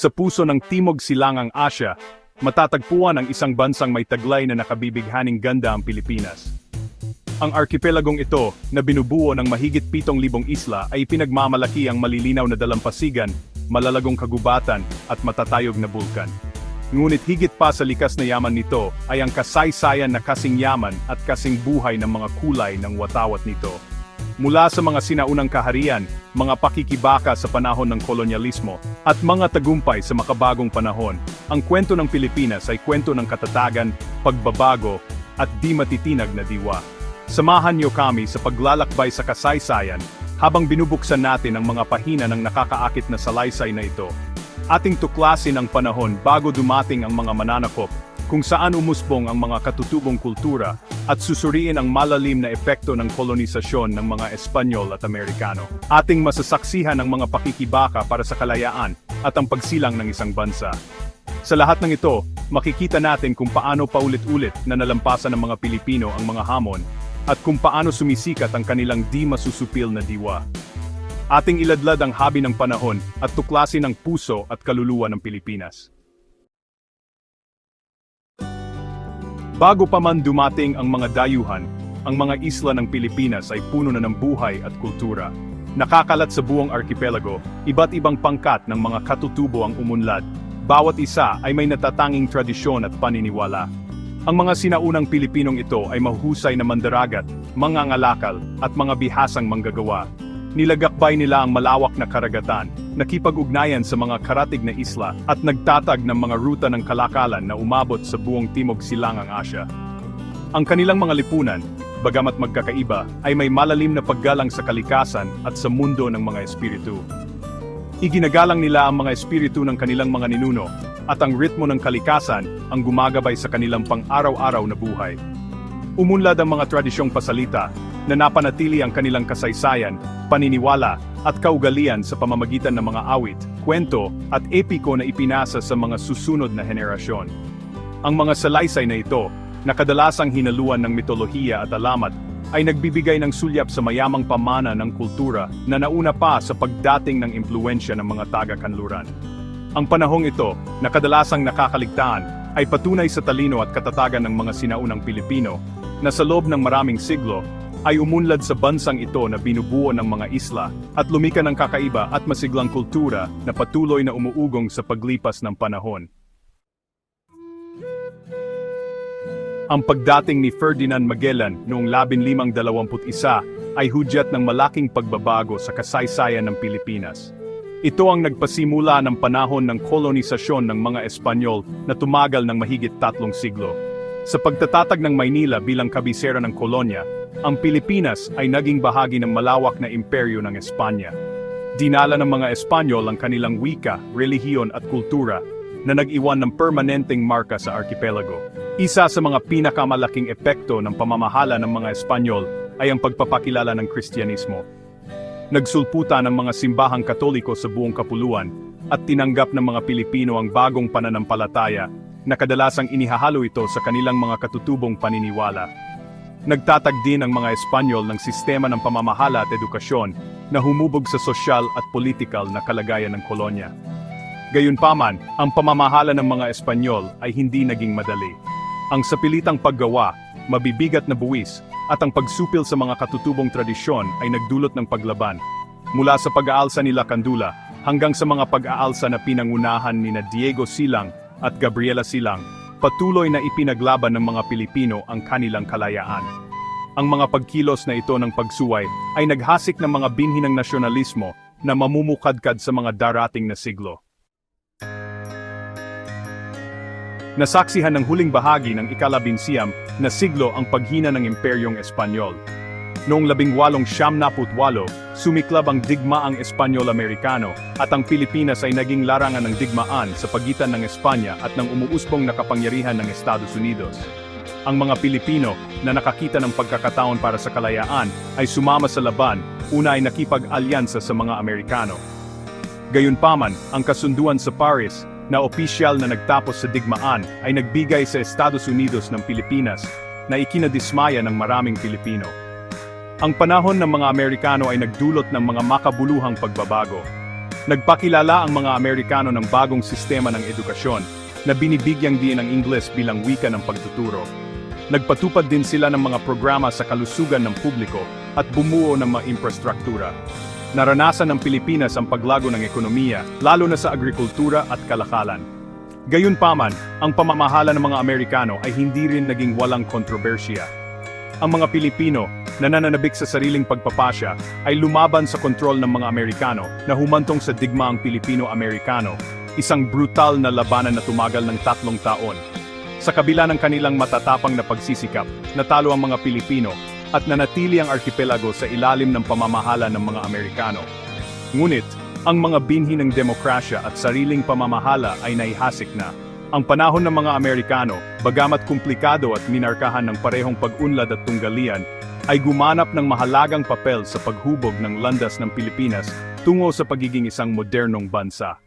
Sa puso ng Timog Silangang Asya, matatagpuan ang isang bansang may taglay na nakabibighaning ganda ang Pilipinas. Ang arkipelagong ito, na binubuo ng mahigit 7,000 isla ay pinagmamalaki ang malilinaw na dalampasigan, malalagong kagubatan, at matatayog na bulkan. Ngunit higit pa sa likas na yaman nito ay ang kasaysayan na kasing yaman at kasing buhay ng mga kulay ng watawat nito. Mula sa mga sinaunang kaharian, mga pakikibaka sa panahon ng kolonyalismo, at mga tagumpay sa makabagong panahon, ang kwento ng Pilipinas ay kwento ng katatagan, pagbabago, at di matitinag na diwa. Samahan niyo kami sa paglalakbay sa kasaysayan habang binubuksan natin ang mga pahina ng nakakaakit na salaysay na ito. Ating tuklasin ang panahon bago dumating ang mga mananakop, kung saan umusbong ang mga katutubong kultura, at susuriin ang malalim na epekto ng kolonisasyon ng mga Espanyol at Amerikano. Ating masasaksihan ang mga pakikibaka para sa kalayaan at ang pagsilang ng isang bansa. Sa lahat ng ito, makikita natin kung paano paulit-ulit na nalampasan ng mga Pilipino ang mga hamon, at kung paano sumisikat ang kanilang di masusupil na diwa. Ating iladlad ang habi ng panahon at tuklasin ang puso at kaluluwa ng Pilipinas. Bago pa man dumating ang mga dayuhan, ang mga isla ng Pilipinas ay puno na ng buhay at kultura. Nakakalat sa buong arkipelago, iba't ibang pangkat ng mga katutubo ang umunlad. Bawat isa ay may natatanging tradisyon at paniniwala. Ang mga sinaunang Pilipinong ito ay mahusay na mandaragat, mga ngalakal, at mga bihasang manggagawa. Nilagakbay nila ang malawak na karagatan, nakipag-ugnayan sa mga karatig na isla, at nagtatag ng mga ruta ng kalakalan na umabot sa buong Timog Silangang Asya. Ang kanilang mga lipunan, bagamat magkakaiba, ay may malalim na paggalang sa kalikasan at sa mundo ng mga espiritu. Iginagalang nila ang mga espiritu ng kanilang mga ninuno, at ang ritmo ng kalikasan ang gumagabay sa kanilang pang-araw-araw na buhay. Umunlad ang mga tradisyong pasalita na napanatili ang kanilang kasaysayan, paniniwala, at kaugalian sa pamamagitan ng mga awit, kwento, at epiko na ipinasa sa mga susunod na henerasyon. Ang mga salaysay na ito, na kadalasang hinaluan ng mitolohiya at alamat, ay nagbibigay ng sulyap sa mayamang pamana ng kultura na nauna pa sa pagdating ng impluensya ng mga taga-kanluran. Ang panahong ito, na kadalasang nakakaligtaan, ay patunay sa talino at katatagan ng mga sinaunang Pilipino, na sa loob ng maraming siglo, ay umunlad sa bansang ito na binubuo ng mga isla, at lumika ng kakaiba at masiglang kultura na patuloy na umuugong sa paglipas ng panahon. Ang pagdating ni Ferdinand Magellan noong 1521 ay hudyat ng malaking pagbabago sa kasaysayan ng Pilipinas. Ito ang nagpasimula ng panahon ng kolonisasyon ng mga Espanyol na tumagal ng mahigit tatlong siglo. Sa pagtatatag ng Maynila bilang kabisera ng kolonya, ang Pilipinas ay naging bahagi ng malawak na imperyo ng Espanya. Dinala ng mga Espanyol ang kanilang wika, relihiyon at kultura na nag-iwan ng permanenteng marka sa arkipelago. Isa sa mga pinakamalaking epekto ng pamamahala ng mga Espanyol ay ang pagpapakilala ng Kristyanismo. Nagsulputan ng mga simbahang katoliko sa buong kapuluan at tinanggap ng mga Pilipino ang bagong pananampalataya na kadalasang inihahalo ito sa kanilang mga katutubong paniniwala. Nagtatag din ang mga Espanyol ng sistema ng pamamahala at edukasyon na humubog sa sosyal at politikal na kalagayan ng kolonya. Gayunpaman, ang pamamahala ng mga Espanyol ay hindi naging madali. Ang sapilitang paggawa, mabibigat na buwis, at ang pagsupil sa mga katutubong tradisyon ay nagdulot ng paglaban. Mula sa pag-aalsa nila Kandula hanggang sa mga pag-aalsa na pinangunahan ni na Diego Silang at Gabriela Silang, patuloy na ipinaglaban ng mga Pilipino ang kanilang kalayaan. Ang mga pagkilos na ito ng pagsuway ay naghasik ng mga binhi ng nasyonalismo na mamumukadkad sa mga darating na siglo. Nasaksihan ng huling bahagi ng ikalabinsiyam na siglo ang paghina ng Imperyong Espanyol. Noong labing walong siyam naput walo, sumiklab ang digmaang Espanyol-Amerikano at ang Pilipinas ay naging larangan ng digmaan sa pagitan ng Espanya at ng umuusbong na kapangyarihan ng Estados Unidos. Ang mga Pilipino na nakakita ng pagkakataon para sa kalayaan ay sumama sa laban, una ay nakipag-alyansa sa mga Amerikano. Gayunpaman, ang kasunduan sa Paris na opisyal na nagtapos sa digmaan ay nagbigay sa Estados Unidos ng Pilipinas na ikinadismaya ng maraming Pilipino. Ang panahon ng mga Amerikano ay nagdulot ng mga makabuluhang pagbabago. Nagpakilala ang mga Amerikano ng bagong sistema ng edukasyon na binibigyang din ang Ingles bilang wika ng pagtuturo. Nagpatupad din sila ng mga programa sa kalusugan ng publiko at bumuo ng mga infrastruktura. Naranasan ng Pilipinas ang paglago ng ekonomiya, lalo na sa agrikultura at kalakalan. Gayunpaman, ang pamamahala ng mga Amerikano ay hindi rin naging walang kontrobersya. Ang mga Pilipino na nananabik sa sariling pagpapasya ay lumaban sa kontrol ng mga Amerikano na humantong sa digmaang Pilipino-Amerikano, isang brutal na labanan na tumagal ng tatlong taon. Sa kabila ng kanilang matatapang na pagsisikap, natalo ang mga Pilipino at nanatili ang arkipelago sa ilalim ng pamamahala ng mga Amerikano. Ngunit, ang mga binhi ng demokrasya at sariling pamamahala ay naihasik na. Ang panahon ng mga Amerikano, bagamat komplikado at minarkahan ng parehong pag-unlad at tunggalian, ay gumanap ng mahalagang papel sa paghubog ng landas ng Pilipinas tungo sa pagiging isang modernong bansa.